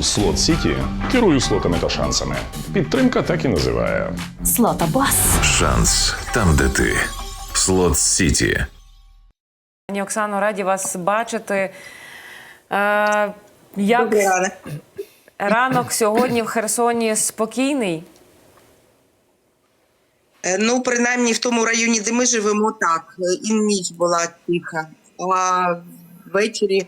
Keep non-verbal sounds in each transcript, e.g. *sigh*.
У Слот Сіті керую слотами та шансами. Підтримка так і називає. Слотобос. Шанс там, де ти. Слот Сіті. Пані Оксано, раді вас бачити. Е, як ранок. сьогодні в Херсоні спокійний? Е, Ну, принаймні в тому районі, де ми живемо, так. Е, І ніч була тиха. А ввечері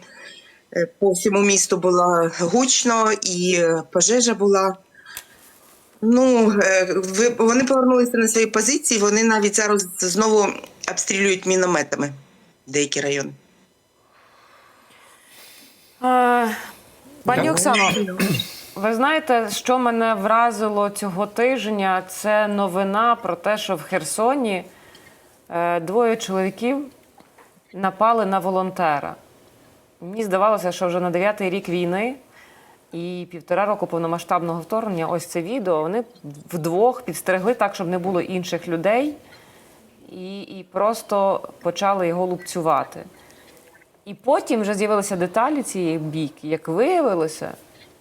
по всьому місту було гучно і е, пожежа була. Ну, е, ви- вони повернулися на свої позиції, вони навіть зараз знову обстрілюють мінометами деякі райони. Е, пані Оксано, ви знаєте, що мене вразило цього тижня? Це новина про те, що в Херсоні е, двоє чоловіків напали на волонтера. Мені здавалося, що вже на дев'ятий рік війни і півтора року повномасштабного вторгнення, ось це відео, вони вдвох підстерегли так, щоб не було інших людей, і, і просто почали його лупцювати. І потім вже з'явилися деталі цієї бійки. Як виявилося,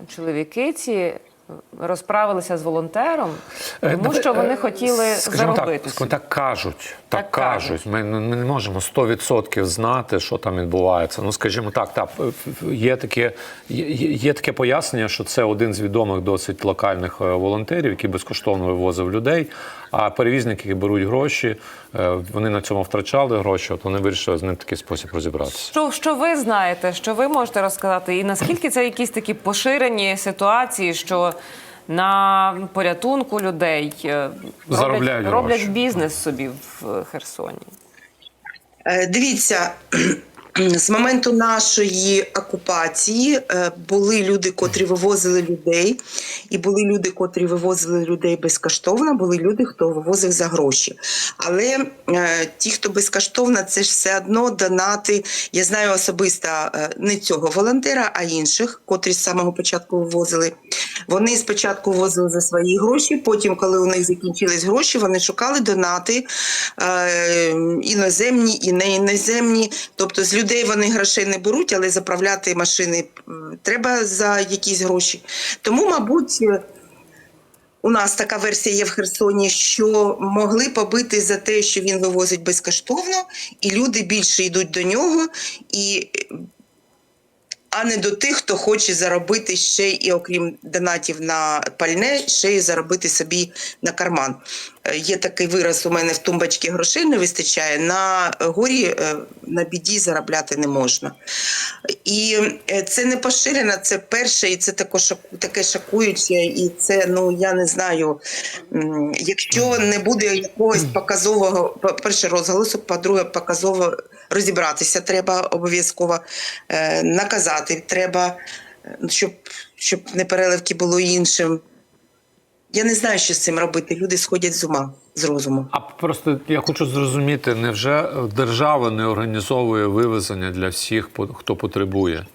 чоловіки ці розправилися з волонтером, тому що вони хотіли Е, Скажімо заробити. так, так кажуть. Так, Так кажуть. Ми, ми не можемо 100% знати, що там відбувається. Ну, скажімо так, так є таке, є, є таке пояснення, що це один з відомих досить локальних е, волонтерів, який безкоштовно вивозив людей. А перевізники, які беруть гроші, е, вони на цьому втрачали гроші. От вони вирішили з ним такий спосіб розібратися. Що, що ви знаєте, що ви можете розказати, і наскільки це якісь такі поширені ситуації, що на порятунку людей е, роблять, роблять бізнес собі в Херсоні? Е, Дивіться, *clears throat* з моменту нашої окупації е, були люди, котрі вивозили людей, і були люди, котрі вивозили людей безкоштовно, були люди, хто вивозив за гроші. Але е, ті, хто безкоштовно, це ж все одно донати. Я знаю особисто е, не цього волонтера, а інших, котрі з самого початку вивозили. Вони спочатку вивозили за свої гроші, потім, коли у них закінчились гроші, вони шукали донати е, іноземні і не іноземні. Тобто з людей вони грошей не беруть, але заправляти машини треба за якісь гроші. Тому, мабуть. У нас така версія є в Херсоні, що могли побити за те, що він вивозить безкоштовно, і люди більше йдуть до нього, і, а не до тих, хто хоче заробити ще і окрім донатів на пальне, ще й заробити собі на карман. Е, Є такий вираз у мене в тумбочці грошей не вистачає. На горі е, на біді заробляти не можна. І е, це не поширено, це перше, і це також таке шокуюче. І це, ну я не знаю, якщо не буде якогось показового, по-перше, розголосу, по-друге, показово розібратися треба обов'язково, е, наказати треба, е, щоб, щоб не переливки було іншим. Я не знаю, що з цим робити. Люди сходять з ума, з розуму. А просто я хочу зрозуміти, невже держава не організовує вивезення для всіх, хто потребує?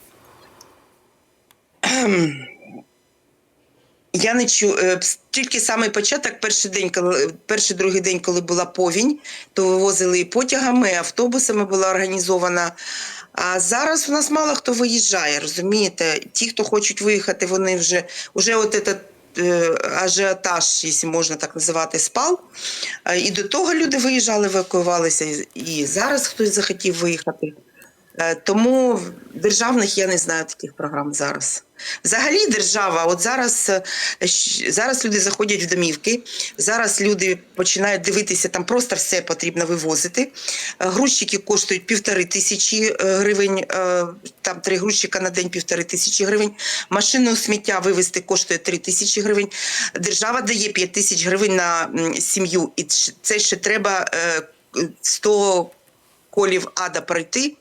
Я не чую. е, Тільки самий початок, перший день, коли перший другий день, коли була повінь, то вивозили і потягами, і автобусами була організована. А зараз у нас мало хто виїжджає, розумієте? Ті, хто хочуть виїхати, вони вже уже от этот е, ажіотаж, якщо можна так називати, спав. І до того люди виїжджали, евакуювалися, і зараз хтось захотів виїхати. Е, Тому державних я не знаю таких програм зараз. Взагалі, держава, от зараз, е, зараз люди заходять в домівки, зараз люди починають дивитися, там просто все потрібно вивозити. Е, Грузчики коштують півтори тисячі гривень, там три грузчика на день півтори тисячі гривень. Машину сміття вивезти коштує три тисячі гривень. Держава дає п'ять тисяч гривень на сім'ю, і це ще треба е, 100 колів ада пройти.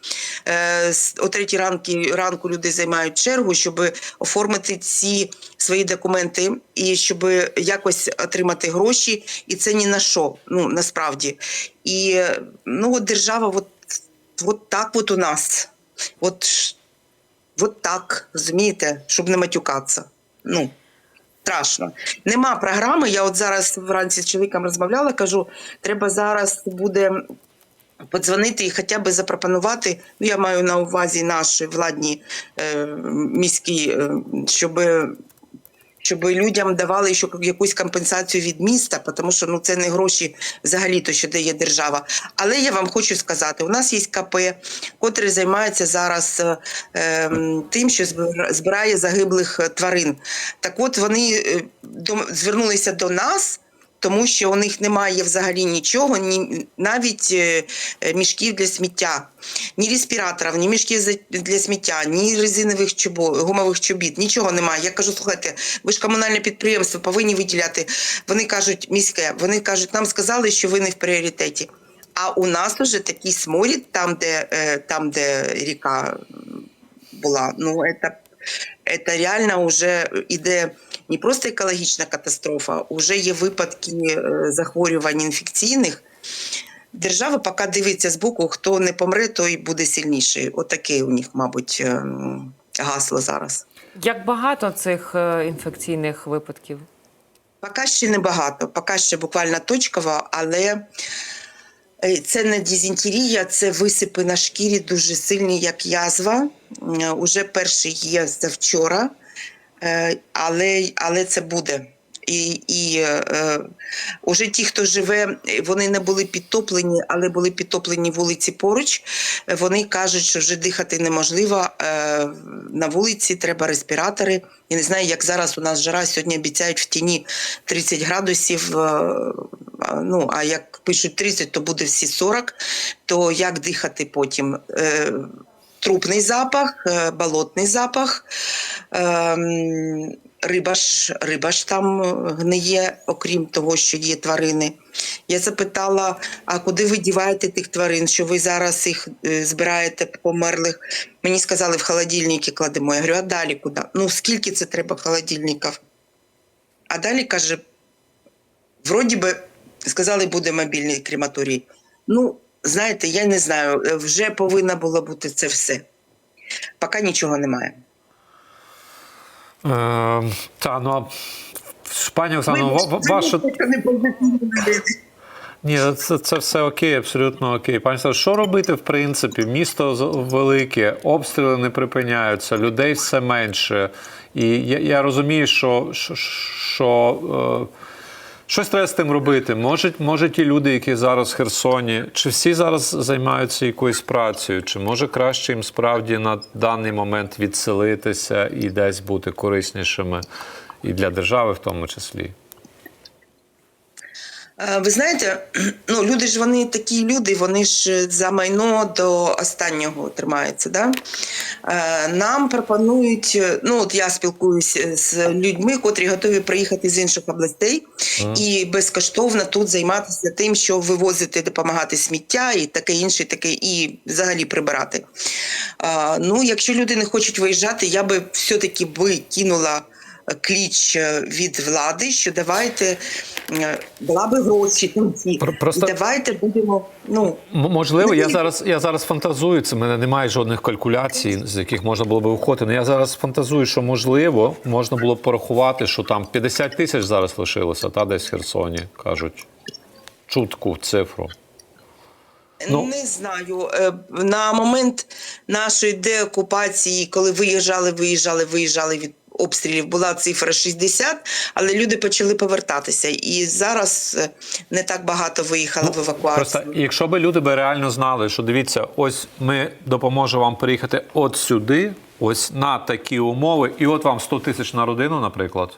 Е, О третій ранки, ранку люди займають чергу, щоб оформити ці свої документи і щоб якось отримати гроші. І це ні на що, ну насправді. І ну, от держава, от, от так от у нас. От, от так, розумієте, щоб не матюкатися. Ну, страшно. Нема програми. Я от зараз вранці з чоловіком розмовляла, кажу, треба зараз буде подзвонити і хоча б запропонувати. Ну, я маю на увазі наші владні е, міські, е, щоб. Щоб людям давали ще якусь компенсацію від міста, тому що ну це не гроші взагалі то, що дає держава. Але я вам хочу сказати: у нас є КП, котре займається зараз е, тим, що збира- збирає загиблих тварин. Так от вони е, до- звернулися до нас. Тому що у них немає взагалі нічого, ні навіть е, мішків для сміття, ні респіраторів, ні мішків для сміття, ні резинових чобо, гумових чобіт, нічого немає. Я кажу, слухайте, ви ж комунальне підприємство повинні виділяти. Вони кажуть, міське, вони кажуть, нам сказали, що ви не в пріоритеті. А у нас уже такий сморід, там, де, е, там, де ріка була. Ну, это, это реально вже іде не просто екологічна катастрофа, вже є випадки е, захворювань інфекційних. Держава поки дивиться збоку, хто не помре, той буде сильніший. Отаке у них, мабуть, е, гасло зараз. Як багато цих е, інфекційних випадків? Поки ще небагато, поки ще буквально точково, але це не дизентерія, це висипи на шкірі дуже сильні, як язва. Е, Уже перший є завчора, е, але, але це буде. І, і е, уже ті, хто живе, е, вони не були підтоплені, але були підтоплені вулиці поруч. Е, Вони кажуть, що вже дихати неможливо. Е, на вулиці треба респіратори. Я не знаю, як зараз у нас жара. Сьогодні обіцяють в тіні 30 градусів. е, Ну, а як пишуть 30, то буде всі 40. То як дихати потім? Е, Трупний запах, е, болотний запах. ем, Риба ж, риба ж там гниє, окрім того, що є тварини. Я запитала, а куди ви діваєте тих тварин, що ви зараз їх е, збираєте померлих? Мені сказали, в холодильники кладемо. Я говорю, а далі куди? Ну, скільки це треба холодильників? А далі каже, вроді би сказали, буде мобільний крематорій. Ну, знаєте, я не знаю, е, вже повинно було бути це все. Поки нічого немає. Е, та, ну, а, пані Оксано, ва- ва- ваше, Ні, це, це все окей, абсолютно окей. Пані Саш, що робити в принципі? Місто велике, обстріли не припиняються, людей все менше. І я, я розумію, що, що, що е, щось треба з тим робити. Може, може, ті люди, які зараз в Херсоні, чи всі зараз займаються якоюсь працею, чи може краще їм справді на даний момент відселитися і десь бути кориснішими і для держави в тому числі? Е, Ви знаєте, *clears throat* ну люди ж вони такі люди, вони ж за майно до останнього тримаються. Да? Е, Нам пропонують, е, ну от я спілкуюся з людьми, котрі готові приїхати з інших областей і безкоштовно тут займатися тим, що вивозити, допомагати сміття і таке інше, таке, і взагалі прибирати. Е, Ну, якщо люди не хочуть виїжджати, я би все-таки би кинула кліч е, від влади, що давайте е, була би гроші там просто- давайте будемо. Ну Можливо, я зараз, я зараз фантазую. Це в мене немає жодних калькуляцій, з яких можна було би виходити. Ну, Я зараз фантазую, що можливо можна було б порахувати, що там 50 тисяч зараз лишилося, та десь в Херсоні кажуть. Чутку цифру. Ну. не знаю. Е, На момент нашої деокупації, коли виїжджали, виїжджали, виїжджали від. Обстрілів була цифра 60, але люди почали повертатися. І зараз е, не так багато виїхало в евакуацію. Просто якщо би люди би реально знали, що дивіться, ось ми допоможемо вам приїхати от сюди, ось на такі умови, і от вам 100 тисяч на родину, наприклад,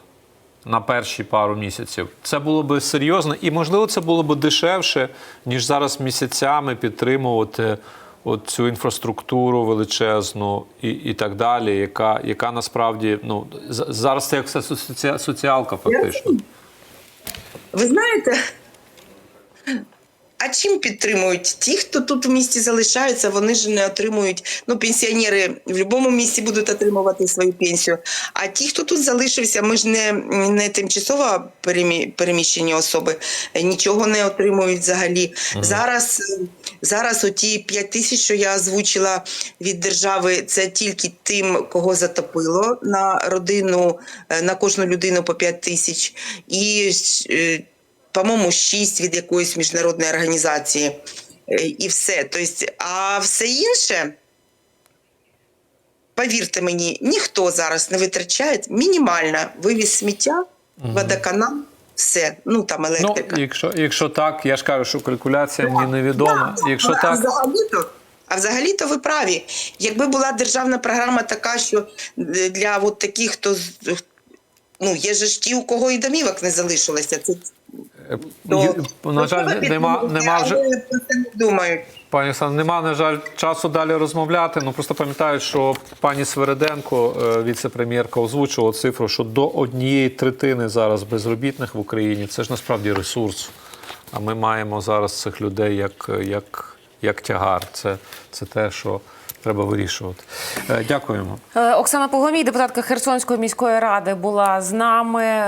на перші пару місяців. Це було би серйозно, і можливо, це було б дешевше, ніж зараз місяцями підтримувати. От цю інфраструктуру величезну і, і так далі, яка, яка насправді ну зараз це як соціалка, фактично. Ви знаєте, а чим підтримують? Ті, хто тут в місті залишаються, вони ж не отримують. Ну, пенсіонери в будь-якому місці будуть отримувати свою пенсію. А ті, хто тут залишився, ми ж не, не тимчасово перемі- переміщені особи, нічого не отримують взагалі. Зараз, е, зараз оті 5 тисяч, що я озвучила від держави, це тільки тим, кого затопило на родину, е, на кожну людину по 5 тисяч. І е, по-моєму, шість від якоїсь міжнародної організації. е, і все. Тобто, а все інше. Повірте мені, ніхто зараз не витрачає мінімально вивіз сміття, водоканал, все. Ну там Ну, електрика. якщо, якщо так, я ж кажу, що калькуляція мені невідома. Да, Якщо а так, взагалі-то, а взагалі-то ви праві. Якби була державна програма така, що для от таких, хто ну, є ж ті, у кого і домівок не залишилося. Це то- на жаль, нема, нема вже. думають. Пані Оксано, нема, на жаль, часу далі розмовляти. Ну просто пам'ятаю, що пані Свереденко, е, віце-прем'єрка, озвучувала цифру, що до однієї третини зараз безробітних в Україні це ж насправді ресурс. А ми маємо зараз цих людей як, як, як тягар. Це, це те, що треба вирішувати. Е, Дякуємо. Е, Оксана Погомій, депутатка Херсонської міської ради, була з нами.